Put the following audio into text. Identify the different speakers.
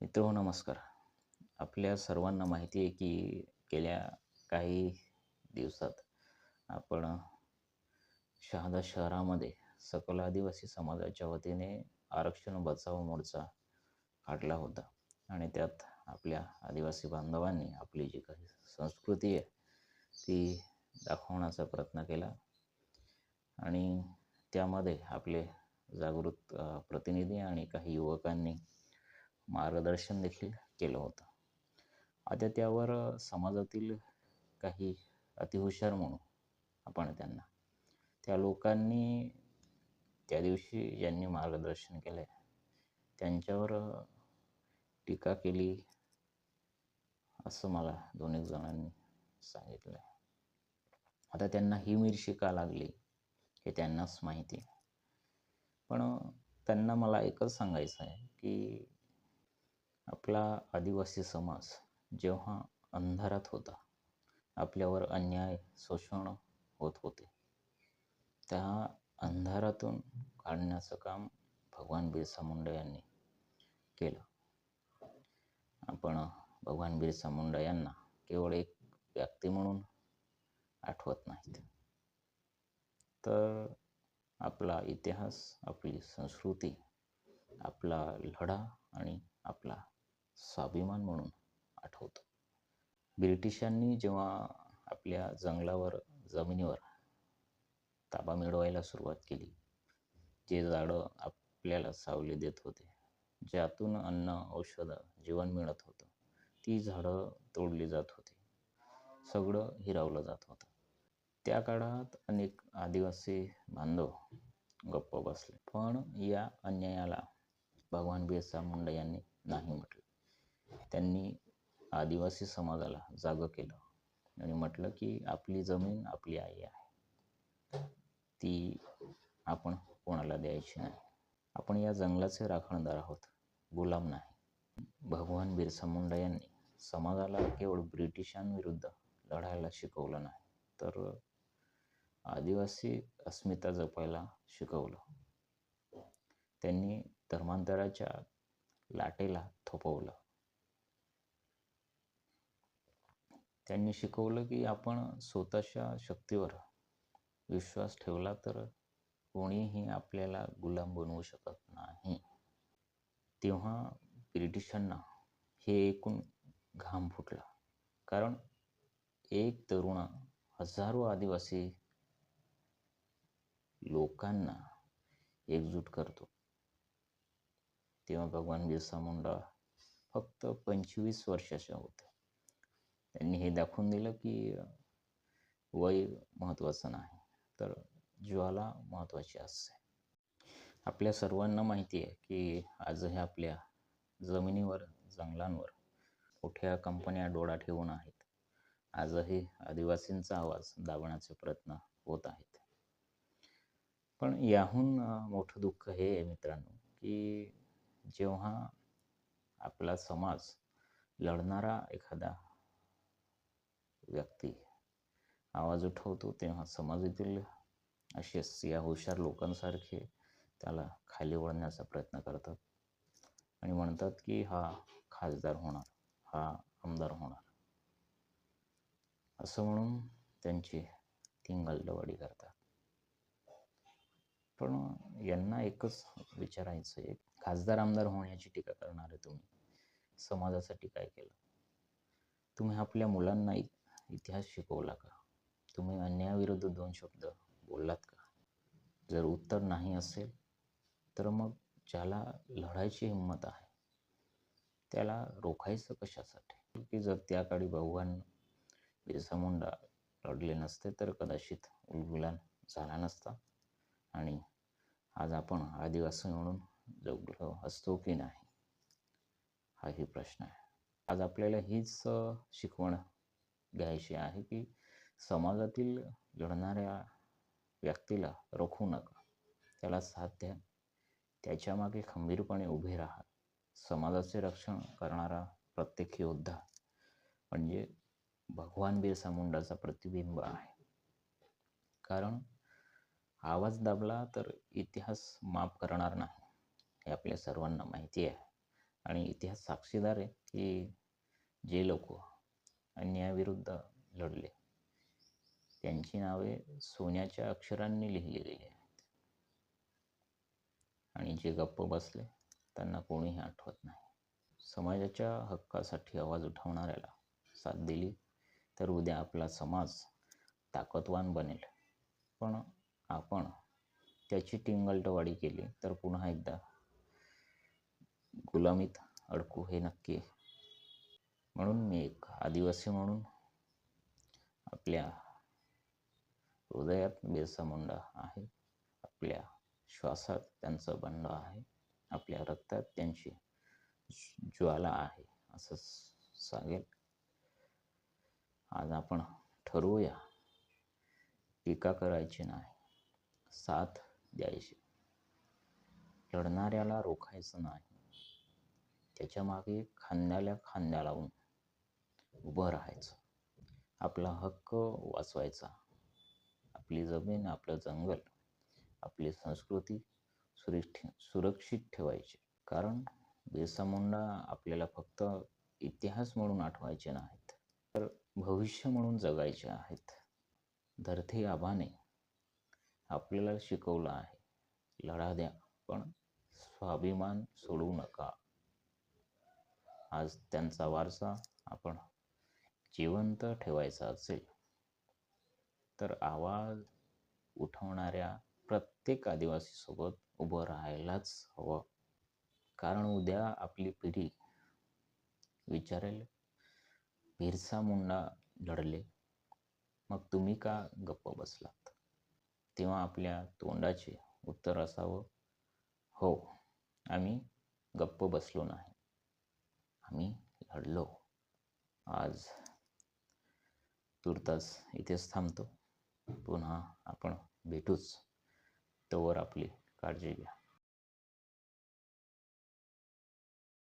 Speaker 1: मित्र नमस्कार. आपल्या सर्वांना माहिती आहे की गेल्या काही दिवसात आपण शहादा शहरामध्ये सकल आदिवासी समाजाच्या वतीने आरक्षण बचाव मोर्चा काढला होता. आणि त्यात आपल्या आदिवासी बांधवांनी आपली जी काही संस्कृती आहे ती दाखवण्याचा प्रयत्न केला. आणि त्यामध्ये आपले जागृत प्रतिनिधी आणि काही युवकांनी मार्गदर्शन देखील केलं होतं. आता त्यावर समाजातील काही अतिहुशार म्हणू आपण त्यांना त्या लोकांनी त्या दिवशी ज्यांनी मार्गदर्शन केलं आहे त्यांच्यावर टीका केली असं मला दोन एक जणांनी सांगितलं आहे आता त्यांना ही मिरशी का लागली हे त्यांनाच माहिती आहे. पण त्यांना मला एकच सांगायचं आहे की आपला आदिवासी समाज जेव्हा अंधारात होता आपल्यावर अन्याय शोषण होत होते. त्या अंधारातून काढण्याचं काम भगवान बिरसा मुंडा यांनी केलं. आपण भगवान बिरसा मुंडा यांना केवळ एक व्यक्ती म्हणून आठवत नाहीत. तर आपला इतिहास आपली संस्कृती आपला लढा आणि आपला स्वाभिमान म्हणून आठवतो. ब्रिटिशांनी जेव्हा आपल्या जंगलावर जमिनीवर ताबा मिळवायला सुरुवात केली जे झाडं आपल्याला सावली देत होते ज्यातून अन्न औषधं जीवन मिळत होतं ती झाडं तोडली जात होती. सगळं हिरावलं जात होतं. त्या काळात अनेक आदिवासी बांधव गप्प बसले पण या अन्यायाला भगवान बिरसा मुंडा यांनी नाही म्हटलं. त्यांनी आदिवासी समाजाला जागं केलं. आणि म्हटलं की आपली जमीन आपली आई आहे. ती आपण कोणाला द्यायची नाही. आपण या जंगलाचे राखणदार आहोत. गुलाम नाही. भगवान बिरसा मुंडा यांनी समाजाला केवळ ब्रिटिशांविरुद्ध लढायला शिकवलं नाही तर आदिवासी अस्मिता जपायला शिकवलं. त्यांनी धर्मांतराच्या लाटेला थोपवलं. त्यांनी शिकवलं की आपण स्वतःच्या शक्तीवर विश्वास ठेवला तर कोणीही आपल्याला गुलाम बनवू शकत नाही. तेव्हा ब्रिटिशांना हे एकूण घाम फुटला. कारण एक तरुण हजारो आदिवासी लोकांना एकजूट करतो. तेव्हा भगवान बिरसा मुंडा फक्त पंचवीस वर्षाच्या होते. त्यांनी हे दाखवून दिलं की वय महत्त्वाचं नाही तर ज्वाला महत्त्वाची असते. आपल्या सर्वांना माहिती आहे की आजही आपल्या जमिनीवर जंगलांवर मोठ्या कंपन्या डोळा ठेवून आहेत. आजही आदिवासींचा आवाज दाबण्याचे प्रयत्न होत आहेत. पण याहून मोठं दुःख हे आहे मित्रांनो की जेव्हा आपला समाज लढणारा एखादा व्यक्ती. आवाज उठवतो तेव्हा समाजातील असे या हुशार लोकांसारखे त्याला खाली वळण्याचा प्रयत्न करतात. आणि म्हणतात की हा खासदार होणार हा आमदार होणार. असं म्हणून त्यांची तिंगलडवाडी करतात. पण यांना एकच विचारायचं आहे खासदार आमदार होण्याची टीका करणारे तुम्ही समाजासाठी काय केलं? तुम्ही आपल्या मुलांना इतिहास शिकवला का? तुम्ही अन्यायाविरुद्ध दोन शब्द बोललात का? जर उत्तर नाही असेल तर मग ज्याला लढायची हिंमत आहे त्याला रोखायचं कशासाठी? की जर त्या काळी भगवान बिरसा मुंडा लढले नसते तर कदाचित उलगुलान झाला नसता? आणि आज आपण आदिवासी म्हणून जगलो असतो की नाही? हाही प्रश्न आहे. आज आपल्याला हीच शिकवण घ्यायची आहे की समाजातील घडणाऱ्या व्यक्तीला रोखू नका. त्याला साथ द्या. त्याच्यामागे खंबीरपणे उभे राहा. समाजाचे रक्षण करणारा प्रत्येक योद्धा म्हणजे भगवान बिरसा मुंडाचा प्रतिबिंब आहे. कारण आवाज दाबला तर इतिहास माफ करणार नाही हे आपल्या सर्वांना माहिती आहे. आणि इतिहास साक्षीदार आहे की जे लोक अन्यायाविरुद्ध लढले. त्यांची नावे सोन्याच्या अक्षरांनी लिहिली गेली आहेत. आणि जे गप्प बसले त्यांना कोणीही आठवत नाही. समाजाच्या हक्कासाठी आवाज उठवणाऱ्याला साथ दिली तर उद्या आपला समाज ताकदवान बनेल. पण आपण त्याची टिंगलटवाडी केली तर पुन्हा एकदा गुलामीत अडकू हे नक्की आहे म्हणून मी एक आदिवासी म्हणून आपल्या हृदयात बिरसा मुंडा आहे. आपल्या श्वासात त्यांचं बंड आहे. आपल्या रक्तात त्यांची ज्वाला आहे असं सांगेल. आज आपण ठरवूया. टीका करायची नाही. साथ द्यायची. लढणाऱ्याला रोखायचं नाही. त्याच्यामागे खांद्याला खांद्या लावून उभं राहायचं. आपला हक्क वाचवायचा. आपली जमीन आपलं जंगल आपली संस्कृती सुरक्षि सुरक्षित ठेवायची. कारण बिरसा मुंडा आपल्याला फक्त इतिहास म्हणून आठवायचे नाहीत तर भविष्य म्हणून जगायचे आहेत. धरती आबाने आपल्याला शिकवलं आहे लढा द्या पण स्वाभिमान सोडू नका. आज त्यांचा वारसा आपण जिवंत ठेवायचा असेल तर आवाज उठवणाऱ्या प्रत्येक आदिवासीसोबत उभं राहायलाच हवं. कारण उद्या आपली पिढी विचारेल बिरसा मुंडा लढले मग तुम्ही का गप्प बसलात? तेव्हा आपल्या तोंडाचे उत्तर असावं हो आम्ही गप्प बसलो नाही. आम्ही लढलो. आज तुर्तास इथेच थांबतो. पुन्हा आपण भेटूच. तोवर आपली काळजी घ्या.